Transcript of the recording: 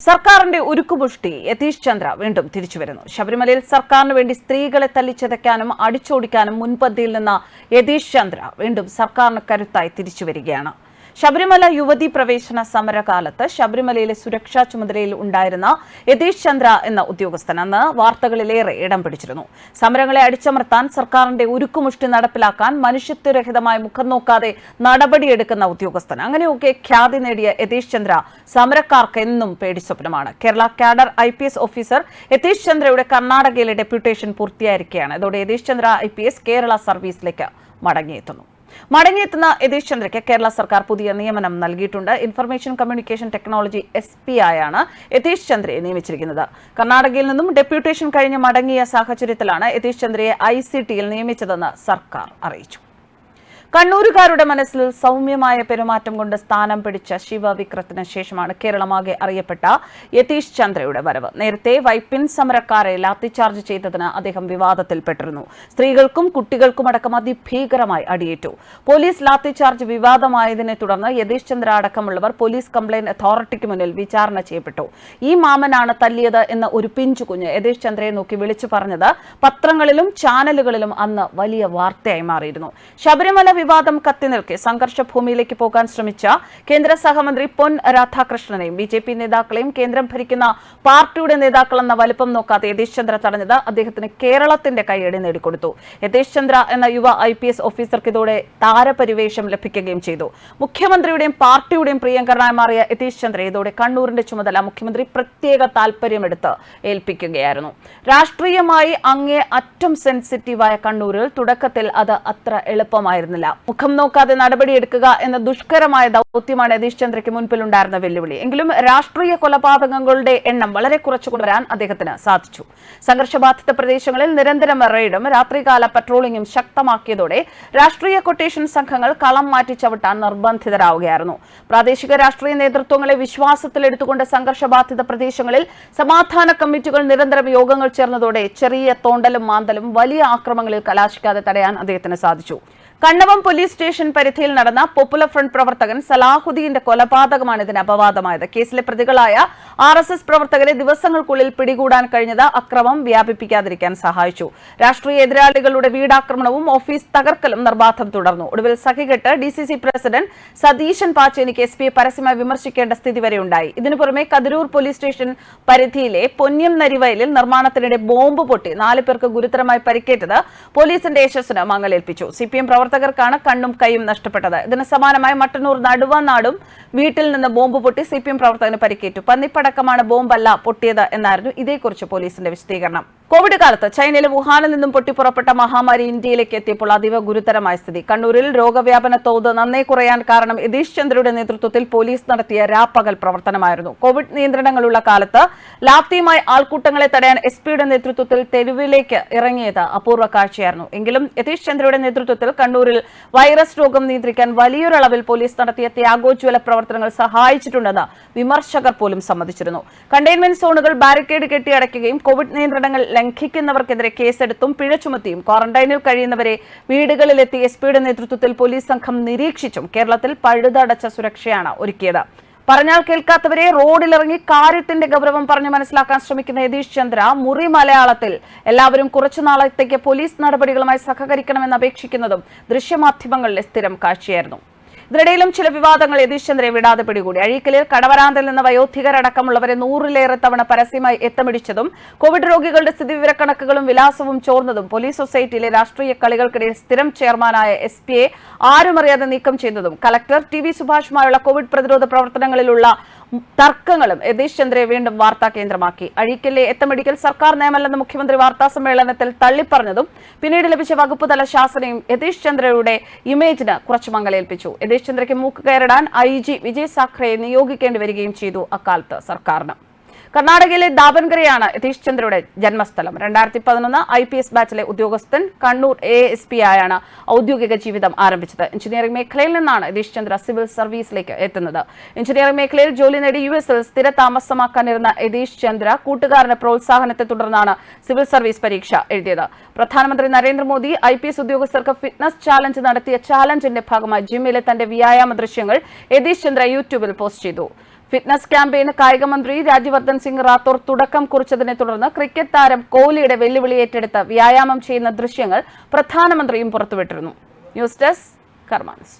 സർക്കാരിന്റെ ഉരുക്കുപുഷ്ടി യതീഷ് ചന്ദ്ര വീണ്ടും തിരിച്ചുവരുന്നു ശബരിമലയിൽ സർക്കാരിന് വേണ്ടി സ്ത്രീകളെ തല്ലിച്ചതയ്ക്കാനും അടിച്ചോടിക്കാനും മുൻപന്തിയിൽ നിന്ന യതീഷ് ചന്ദ്ര വീണ്ടും സർക്കാരിന് കരുത്തായി തിരിച്ചുവരികയാണ് ശബരിമല യുവതി പ്രവേശന സമരകാലത്ത് ശബരിമലയിലെ സുരക്ഷാ ചുമതലയിൽ ഉണ്ടായിരുന്ന യതീഷ് ചന്ദ്ര എന്ന ഉദ്യോഗസ്ഥൻ അന്ന് വാർത്തകളിലേറെ ഇടം പിടിച്ചിരുന്നു. സമരങ്ങളെ അടിച്ചമർത്താൻ സർക്കാരിന്റെ ഉരുക്കുമുഷ്ടി നടപ്പിലാക്കാൻ മനുഷ്യത്വരഹിതമായ മുഖം നോക്കാതെ നടപടിയെടുക്കുന്ന ഉദ്യോഗസ്ഥൻ. അങ്ങനെയൊക്കെ ഖ്യാതി നേടിയ യതീഷ് ചന്ദ്ര സമരക്കാർക്ക് എന്നും പേടിസ്വപ്നമാണ് Kerala cadre I P S officer Yatheesh ചന്ദ്രയുടെ കർണാടകയിലെ ഡെപ്യൂട്ടേഷൻ പൂർത്തിയായിരിക്കുകയാണ്. ഇതോടെ Yatheesh Chandra I P S Kerala സർവീസിലേക്ക് മടങ്ങിയെത്തുന്നു. മടങ്ങിയെത്തുന്ന യതീഷ് ചന്ദ്രയ്ക്ക് കേരള സർക്കാർ പുതിയ നിയമനം നൽകിയിട്ടുണ്ട്. Information communication technology S P ആയാണ് യതീഷ് ചന്ദ്രയെ നിയമിച്ചിരിക്കുന്നത്. കർണാടകയിൽ നിന്നും ഡെപ്യൂട്ടേഷൻ കഴിഞ്ഞ് മടങ്ങിയ സാഹചര്യത്തിലാണ് യതീഷ് ചന്ദ്രയെ ഐ സി ടിയിൽ നിയമിച്ചതെന്ന് സർക്കാർ അറിയിച്ചു. കണ്ണൂരുകാരുടെ മനസ്സിൽ സൗമ്യമായ പെരുമാറ്റം കൊണ്ട് സ്ഥാനം പിടിച്ച ശിവവിക്രത്തിന് ശേഷമാണ് കേരളമാകെ അറിയപ്പെട്ട യതീഷ് ചന്ദ്രയുടെ വരവ്. നേരത്തെ വൈപ്പിൻ സമരക്കാരെ ലാത്തിചാർജ് ചെയ്തതിന് അദ്ദേഹം വിവാദത്തിൽപ്പെട്ടിരുന്നു. സ്ത്രീകൾക്കും കുട്ടികൾക്കും അടക്കം അതിഭീകരമായി അടിയേറ്റു. പോലീസ് ലാത്തിചാർജ് വിവാദമായതിനെ തുടർന്ന് യതീഷ് ചന്ദ്ര അടക്കമുള്ളവർ പോലീസ് കംപ്ലയിന്റ് അതോറിറ്റിക്ക് മുന്നിൽ വിചാരണ ചെയ്യപ്പെട്ടു. ഈ മാമനാണ് തല്ലിയത് എന്ന ഒരു പിഞ്ചു കുഞ്ഞ് യതീഷ് ചന്ദ്രയെ നോക്കി വിളിച്ചു പറഞ്ഞത് പത്രങ്ങളിലും ചാനലുകളിലും അന്ന് വലിയ വാർത്തയായി മാറിയിരുന്നു. ശബരിമല വിവാദം കത്തിനിൽക്കെ സംഘർഷ ഭൂമിയിലേക്ക് പോകാൻ ശ്രമിച്ച കേന്ദ്ര സഹമന്ത്രി പൊൻ രാധാകൃഷ്ണനെയും ബി ജെ പി നേതാക്കളെയും കേന്ദ്രം ഭരിക്കുന്ന പാർട്ടിയുടെ നേതാക്കളെന്ന വലുപ്പം നോക്കാതെ യതീഷ് ചന്ദ്ര തടഞ്ഞത് അദ്ദേഹത്തിന് കേരളത്തിന്റെ കൈയടി നേടിക്കൊടുത്തു. യതീഷ് ചന്ദ്ര എന്ന യുവ ഐ പി എസ് ഓഫീസർക്ക് ഇതോടെ താരപരിവേഷം ലഭിക്കുകയും ചെയ്തു. മുഖ്യമന്ത്രിയുടെയും പാർട്ടിയുടെയും പ്രിയങ്കരനായി മാറിയ യതീഷ് ചന്ദ്ര ഇതോടെ കണ്ണൂരിന്റെ ചുമതല മുഖ്യമന്ത്രി പ്രത്യേക താൽപര്യമെടുത്ത് ഏൽപ്പിക്കുകയായിരുന്നു. രാഷ്ട്രീയമായി അങ്ങേ അറ്റം സെൻസിറ്റീവായ കണ്ണൂരിൽ തുടക്കത്തിൽ അത് അത്ര എളുപ്പമായിരുന്നില്ല. മുഖം നോക്കാതെ നടപടിയെടുക്കുക എന്ന ദുഷ്കരമായ ദൗത്യമാണ് യതീഷ് ചന്ദ്രയ്ക്ക് മുൻപിലുണ്ടായിരുന്ന വെല്ലുവിളി. എങ്കിലും രാഷ്ട്രീയ കൊലപാതകങ്ങളുടെ എണ്ണം വളരെ കുറച്ചു കൊണ്ടുവരാൻ അദ്ദേഹത്തിന് സാധിച്ചു. സംഘർഷബാധിത പ്രദേശങ്ങളിൽ നിരന്തരം റെയ്ഡും രാത്രികാല പട്രോളിംഗും ശക്തമാക്കിയതോടെ രാഷ്ട്രീയ കൊട്ടേഷൻ സംഘങ്ങൾ കളം മാറ്റി ചവിട്ടാൻ നിർബന്ധിതരാവുകയായിരുന്നു. പ്രാദേശിക രാഷ്ട്രീയ നേതൃത്വങ്ങളെ വിശ്വാസത്തിലെടുത്തുകൊണ്ട് സംഘർഷബാധിത പ്രദേശങ്ങളിൽ സമാധാന കമ്മിറ്റികൾ നിരന്തരം യോഗങ്ങൾ ചേർന്നതോടെ ചെറിയ തോണ്ടലും മാന്തലും വലിയ ആക്രമണങ്ങളിൽ കലാശിക്കാതെ തടയാൻ അദ്ദേഹത്തിന് സാധിച്ചു. കണ്ണവം പോലീസ് സ്റ്റേഷൻ പരിധിയിൽ നടന്ന പോപ്പുലർ ഫ്രണ്ട് പ്രവർത്തകൻ സലാഹുദ്ദീന്റെ കൊലപാതകമാണ് ഇതിന് അപവാദമായത്. കേസിലെ പ്രതികളായ ആർ എസ് എസ് പ്രവർത്തകരെ ദിവസങ്ങൾക്കുള്ളിൽ പിടികൂടാൻ കഴിഞ്ഞത് അക്രമം വ്യാപിപ്പിക്കാതിരിക്കാൻ സഹായിച്ചു. രാഷ്ട്രീയ എതിരാളികളുടെ വീടാക്രമണവും ഓഫീസ് തകർക്കലും നിർബാധം തുടർന്നു. ഒടുവിൽ സഖികെട്ട് D C C president Satheesan പാച്ചേനിക്ക് S പിയെ പരസ്യമായി വിമർശിക്കേണ്ട സ്ഥിതി വരെയുണ്ടായി ഇതിനു പുറമെ കതിരൂർ പോലീസ് സ്റ്റേഷൻ പരിധിയിലെ പൊന്നം നരിവയലിൽ നിർമ്മാണത്തിനിടെ ബോംബ് പൊട്ടി നാല് പേർക്ക് ഗുരുതരമായി പരിക്കേറ്റത് പോലീസിന്റെ യശസ്സിന് മങ്ങലേൽപ്പിച്ചു. സി പി എം പ്രവർത്തകർക്കാണ് കണ്ണും കൈയും നഷ്ടപ്പെട്ടത്. ഇതിന് സമാനമായി മട്ടന്നൂർ നടുവനാടും വീട്ടിൽ നിന്ന് ബോംബ് പൊട്ടി സി പി എം പ്രവർത്തകന് പരിക്കേറ്റു. പന്നിപ്പടക്കമാണ് ബോംബല്ല പൊട്ടിയത് എന്നായിരുന്നു ഇതേക്കുറിച്ച് പോലീസിന്റെ വിശദീകരണം. കോവിഡ് കാലത്ത് ചൈനയിലെ വുഹാനിൽ നിന്നും പൊട്ടിപ്പുറപ്പെട്ട മഹാമാരി ഇന്ത്യയിലേക്ക് എത്തിയപ്പോൾ അതീവ ഗുരുതരമായ സ്ഥിതി. കണ്ണൂരിൽ രോഗവ്യാപന തോത് നന്നേ കുറയാൻ കാരണം യതീഷ് ചന്ദ്രയുടെ നേതൃത്വത്തിൽ പോലീസ് നടത്തിയ രാപ്പകൽ പ്രവർത്തനമായിരുന്നു. കോവിഡ് നിയന്ത്രണങ്ങളുള്ള കാലത്ത് ലാത്തിയുമായി ആൾക്കൂട്ടങ്ങളെ തടയാൻ എസ് പിയുടെ നേതൃത്വത്തിൽ തെരുവിലേക്ക് ഇറങ്ങിയത് അപൂർവ കാഴ്ചയായിരുന്നു. എങ്കിലും യതീഷ് ചന്ദ്രയുടെ നേതൃത്വത്തിൽ കണ്ണൂരിൽ വൈറസ് രോഗം നിയന്ത്രിക്കാൻ വലിയൊരളവിൽ പോലീസ് നടത്തിയ ത്യാഗോജ്വല പ്രവർത്തനങ്ങൾ സഹായിച്ചിട്ടുണ്ടെന്ന് വിമർശകർ പോലും സമ്മതിച്ചിരുന്നു. കണ്ടെയ്ൻമെന്റ് സോണുകൾ ബാരിക്കേഡ് കെട്ടിയടയ്ക്കുകയും കോവിഡ് നിയന്ത്രണങ്ങൾ ലംഘിക്കുന്നവർക്കെതിരെ കേസെടുത്തും പിഴ ചുമത്തിയും. ക്വാറന്റൈനിൽ കഴിയുന്നവരെ വീടുകളിലെത്തി എസ് പിയുടെ നേതൃത്വത്തിൽ പോലീസ് സംഘം നിരീക്ഷിച്ചും കേരളത്തിൽ പഴുതടച്ച സുരക്ഷയാണ് ഒരുക്കിയത്. പറഞ്ഞാൽ കേൾക്കാത്തവരെ റോഡിലിറങ്ങി കാര്യത്തിന്റെ ഗൗരവം പറഞ്ഞ് മനസ്സിലാക്കാൻ ശ്രമിക്കുന്ന യതീഷ് ചന്ദ്ര മുറി മലയാളത്തിൽ എല്ലാവരും കുറച്ചു നാളത്തേക്ക് പോലീസ് നടപടികളുമായി സഹകരിക്കണമെന്ന് അപേക്ഷിക്കുന്നതും ദൃശ്യമാധ്യമങ്ങളിലെ സ്ഥിരം കാഴ്ചയായിരുന്നു. ഇതിനിടയിലും ചില വിവാദങ്ങൾ യതീഷ് ചന്ദ്രയെ വിടാതെ പിടികൂടി. അഴീക്കലിൽ കടവരാന്തിൽ നിന്ന് വയോധികരടക്കമുള്ളവരെ നൂറിലേറെ തവണ പരസ്യമായി എത്തമിടിച്ചതും കോവിഡ് രോഗികളുടെ സ്ഥിതിവിവരക്കണക്കുകളും വിലാസവും ചോർന്നതും പോലീസ് സൊസൈറ്റിയിലെ രാഷ്ട്രീയ കളികൾക്കിടയിൽ സ്ഥിരം ചെയർമാനായ എസ് പിയെ ആരുമറിയാതെ നീക്കം ചെയ്തതും കലക്ടർ ടി വി സുഭാഷുമായുള്ള കോവിഡ് പ്രതിരോധ പ്രവർത്തനങ്ങളിലുള്ള തർക്കങ്ങളും യതീഷ് ചന്ദ്രയെ വീണ്ടും വാർത്താ കേന്ദ്രമാക്കി. അഴീക്കലിലെ എത്തമെഡിക്കൽ സർക്കാർ നയമല്ലെന്ന് മുഖ്യമന്ത്രി വാർത്താ സമ്മേളനത്തിൽ തള്ളിപ്പറഞ്ഞതും പിന്നീട് ലഭിച്ച വകുപ്പ് തല ശാസനയും യതീഷ് ചന്ദ്രയുടെ ഇമേജിന് കുറച്ച് മങ്ങലേൽപ്പിച്ചു. യതീഷ് ചന്ദ്രയ്ക്ക് മൂക്ക് കയറിടാൻ ഐ ജി വിജയ് സാഖ്രയെ നിയോഗിക്കേണ്ടി വരികയും ചെയ്തു അക്കാലത്ത് സർക്കാരിന്. കർണാടകയിലെ ദാബൻഗരയാണ് യതീഷ് ചന്ദ്രയുടെ ജന്മസ്ഥലം. രണ്ടായിരത്തി പതിനൊന്ന് ഐ പി എസ് ബാച്ചിലെ ഉദ്യോഗസ്ഥൻ കണ്ണൂർ എ എസ് പി ആയാണ് ഔദ്യോഗിക ജീവിതം ആരംഭിച്ചത്. എഞ്ചിനീയറിംഗ് മേഖലയിൽ നിന്നാണ് യതീഷ് ചന്ദ്ര സിവിൽ സർവീസിലേക്ക് എത്തുന്നത്. എഞ്ചിനീയറിംഗ് മേഖലയിൽ ജോലി നേടി യു എസിൽ സ്ഥിര താമസമാക്കാനിരുന്ന യതീഷ് ചന്ദ്ര കൂട്ടുകാരന്റെ പ്രോത്സാഹനത്തെ തുടർന്നാണ് സിവിൽ സർവീസ് പരീക്ഷ എഴുതിയത്. പ്രധാനമന്ത്രി നരേന്ദ്രമോദി ഐ പി എസ് ഉദ്യോഗസ്ഥർക്ക് ഫിറ്റ്നസ് ചാലഞ്ച് നടത്തിയ ചാലഞ്ചിന്റെ ഭാഗമായി ജിമ്മിലെ തന്റെ വ്യായാമ ദൃശ്യങ്ങൾ യതീഷ് ചന്ദ്ര യൂട്യൂബിൽ പോസ്റ്റ് ചെയ്തു. ഫിറ്റ്നസ് ക്യാമ്പയിന് കായിക മന്ത്രി രാജ്യവർദ്ധൻ സിംഗ് റാത്തോർ തുടക്കം കുറിച്ചതിനെ തുടർന്ന് ക്രിക്കറ്റ് താരം കോഹ്ലിയുടെ വെല്ലുവിളി ഏറ്റെടുത്ത് വ്യായാമം ചെയ്യുന്ന ദൃശ്യങ്ങൾ പ്രധാനമന്ത്രിയും പുറത്തുവിട്ടിരുന്നു. News desk കർമാൻസ്